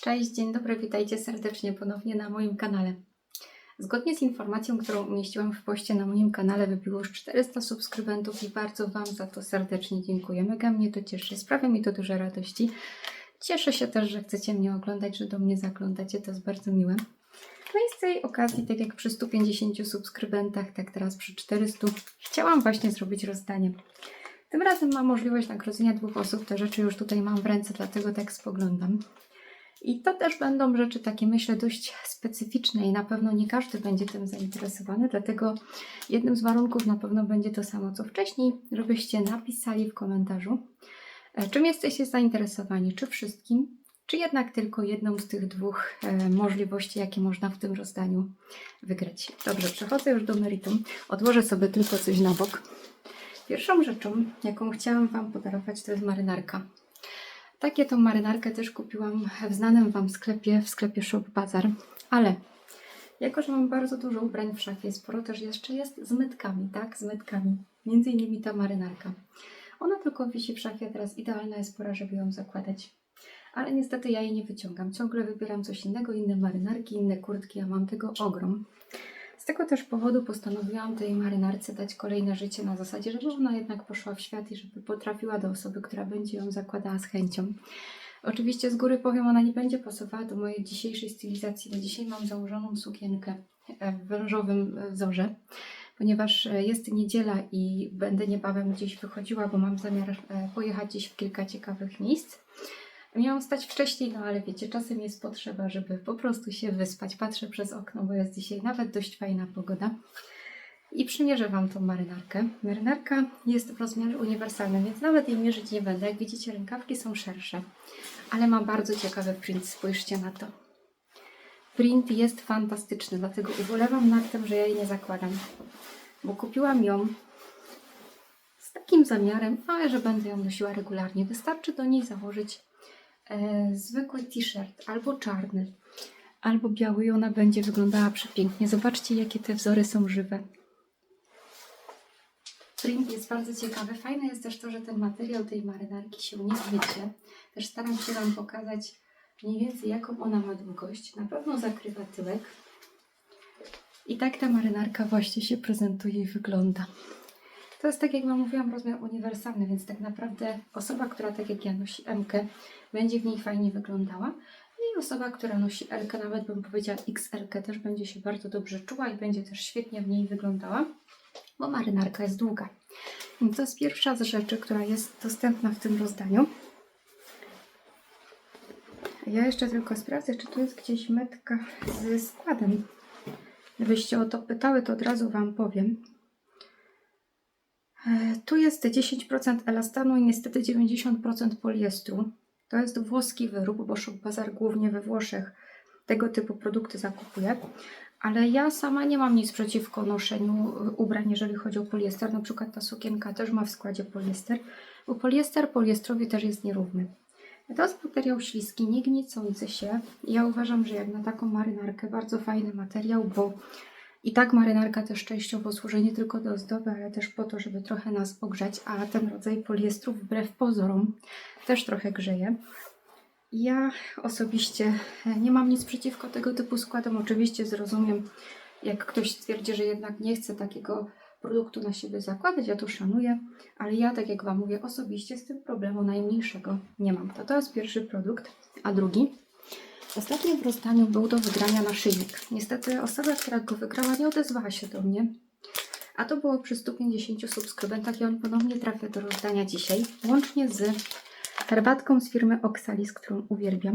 Cześć, dzień dobry, witajcie serdecznie ponownie na moim kanale. Zgodnie z informacją, którą umieściłam w poście na moim kanale, wybiło już 400 subskrybentów i bardzo Wam za to serdecznie dziękuję. Mega mnie to cieszy, sprawia mi to dużo radości. Cieszę się też, że chcecie mnie oglądać, że do mnie zaglądacie, to jest bardzo miłe. No i z tej okazji, tak jak przy 150 subskrybentach, tak teraz przy 400, chciałam właśnie zrobić rozdanie. Tym razem mam możliwość nagrodzenia dwóch osób, te rzeczy już tutaj mam w ręce, dlatego tak spoglądam. I to też będą rzeczy takie, myślę, dość specyficzne i na pewno nie każdy będzie tym zainteresowany, dlatego jednym z warunków na pewno będzie to samo co wcześniej, żebyście napisali w komentarzu, e, czym jesteście zainteresowani, czy wszystkim, czy jednak tylko jedną z tych dwóch e, możliwości, jakie można w tym rozdaniu wygrać. Dobrze, przechodzę już do meritum. Odłożę sobie tylko coś na bok. Pierwszą rzeczą, jaką chciałam Wam podarować, to jest marynarka. Takie tą marynarkę też kupiłam w znanym Wam sklepie, w sklepie Shop Bazar, ale jako, że mam bardzo dużo ubrań w szafie, sporo też jeszcze jest z metkami, tak, z metkami, między innymi ta marynarka. Ona tylko wisi w szafie, teraz idealna jest pora, żeby ją zakładać. Ale niestety ja jej nie wyciągam. Ciągle wybieram coś innego, inne marynarki, inne kurtki, a mam tego ogrom. Tego też powodu postanowiłam tej marynarce dać kolejne życie na zasadzie, żeby ona jednak poszła w świat i żeby potrafiła do osoby, która będzie ją zakładała z chęcią. Oczywiście z góry powiem, ona nie będzie pasowała do mojej dzisiejszej stylizacji, bo dzisiaj mam założoną sukienkę e, w wężowym e, wzorze, ponieważ e, jest niedziela i będę niebawem gdzieś wychodziła, bo mam zamiar pojechać gdzieś w kilka ciekawych miejsc. Miałam stać wcześniej, no ale wiecie, czasem jest potrzeba, żeby po prostu się wyspać. Patrzę przez okno, bo jest dzisiaj nawet dość fajna pogoda. I przymierzę Wam tą marynarkę. Marynarka jest w rozmiarze uniwersalnym, więc nawet jej mierzyć nie będę. Jak widzicie, rękawki są szersze, ale ma bardzo ciekawy print. Spójrzcie na to. Print jest fantastyczny, dlatego ubolewam nad tym, że ja jej nie zakładam. Bo kupiłam ją z takim zamiarem, ale że będę ją nosiła regularnie. Wystarczy do niej założyć zwykły t-shirt, albo czarny, albo biały i ona będzie wyglądała przepięknie. Zobaczcie, jakie te wzory są żywe. Print jest bardzo ciekawy. Fajne jest też to, że ten materiał tej marynarki się nie gniecie. Też staram się Wam pokazać mniej więcej, jaką ona ma długość. Na pewno zakrywa tyłek. I tak ta marynarka właśnie się prezentuje i wygląda. To jest tak, jak Wam mówiłam, rozmiar uniwersalny, więc tak naprawdę osoba, która tak jak ja nosi M, będzie w niej fajnie wyglądała. No I osoba, która nosi L, nawet bym powiedziała XL, też będzie się bardzo dobrze czuła i będzie też świetnie w niej wyglądała, bo marynarka jest długa. Więc to jest pierwsza z rzeczy, która jest dostępna w tym rozdaniu. Ja jeszcze tylko sprawdzę, czy tu jest gdzieś metka ze składem. Gdybyście o to pytały, to od razu Wam powiem. E, Tu jest 10% elastanu i niestety 90% poliestru. To jest włoski wyrób, bo Shop Bazar głównie we Włoszech tego typu produkty zakupuje. Ale ja sama nie mam nic przeciwko noszeniu ubrań, jeżeli chodzi o poliester. Na przykład ta sukienka też ma w składzie poliester, bo poliester poliestrowi też jest nierówny. To jest materiał śliski, nie gniecący się. Ja uważam, że jak na taką marynarkę bardzo fajny materiał, bo i tak marynarka też częściowo służy nie tylko do ozdoby, ale też po to, żeby trochę nas ogrzać, a ten rodzaj poliestru wbrew pozorom też trochę grzeje. Ja osobiście e, nie mam nic przeciwko tego typu składom. Oczywiście zrozumiem, jak ktoś stwierdzi, że jednak nie chce takiego produktu na siebie zakładać, ja to szanuję, ale ja, tak jak Wam mówię, osobiście z tym problemu najmniejszego nie mam. To to jest pierwszy produkt, a drugi Ostatnio w rozdaniu był do wygrania naszyjnik. Niestety osoba, która go wygrała, nie odezwała się do mnie. A to było przy 150 subskrybentach i on ponownie trafia do rozdania dzisiaj. Łącznie z herbatką z firmy Oxalis, którą uwielbiam.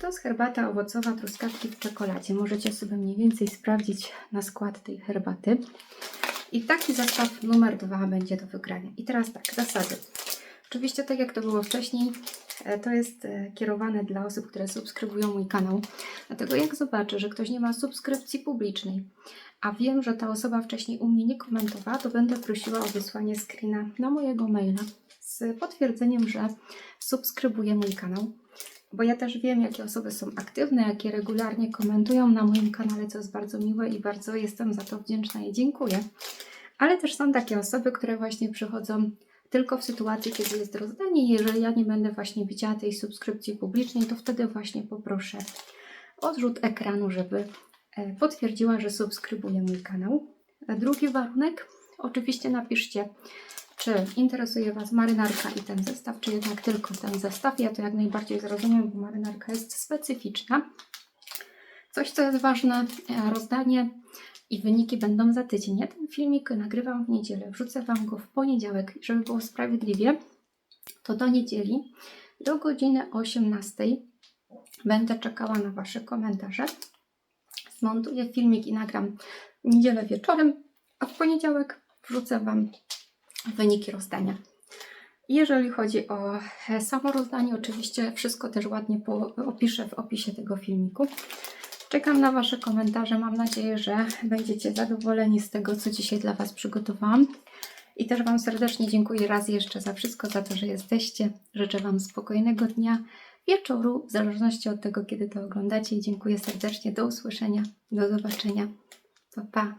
To jest herbata owocowa truskawki w czekoladzie. Możecie sobie mniej więcej sprawdzić na skład tej herbaty. I taki zestaw numer dwa będzie do wygrania. I teraz tak, zasady. Oczywiście, tak jak to było wcześniej, e, to jest e, kierowane dla osób, które subskrybują mój kanał. Dlatego jak zobaczę, że ktoś nie ma subskrypcji publicznej, a wiem, że ta osoba wcześniej u mnie nie komentowała, to będę prosiła o wysłanie screena na mojego maila z potwierdzeniem, że subskrybuje mój kanał. Bo ja też wiem, jakie osoby są aktywne, jakie regularnie komentują na moim kanale, co jest bardzo miłe i bardzo jestem za to wdzięczna i dziękuję. Ale też są takie osoby, które właśnie przychodzą tylko w sytuacji, kiedy jest rozdanie. Jeżeli ja nie będę właśnie widziała tej subskrypcji publicznej, to wtedy właśnie poproszę o zrzut ekranu, żeby e, potwierdziła, że subskrybuje mój kanał. A Drugi warunek, oczywiście napiszcie, czy interesuje Was marynarka i ten zestaw, czy jednak tylko ten zestaw. Ja to jak najbardziej zrozumiem, bo marynarka jest specyficzna. Coś, co jest ważne, e, rozdanie i wyniki będą za tydzień. Ja ten filmik nagrywam w niedzielę, wrzucę Wam go w poniedziałek, żeby było sprawiedliwie. To do niedzieli, do godziny 18 będę czekała na Wasze komentarze. Zmontuję filmik i nagram w niedzielę wieczorem, a w poniedziałek wrzucę Wam wyniki rozdania. Jeżeli chodzi o e, samo rozdanie, oczywiście wszystko też ładnie opiszę w opisie tego filmiku. Czekam na Wasze komentarze. Mam nadzieję, że będziecie zadowoleni z tego, co dzisiaj dla Was przygotowałam. I też Wam serdecznie dziękuję raz jeszcze za wszystko, za to, że jesteście. Życzę Wam spokojnego dnia, wieczoru, w zależności od tego, kiedy to oglądacie. I dziękuję serdecznie. Do usłyszenia, do zobaczenia. Pa, pa.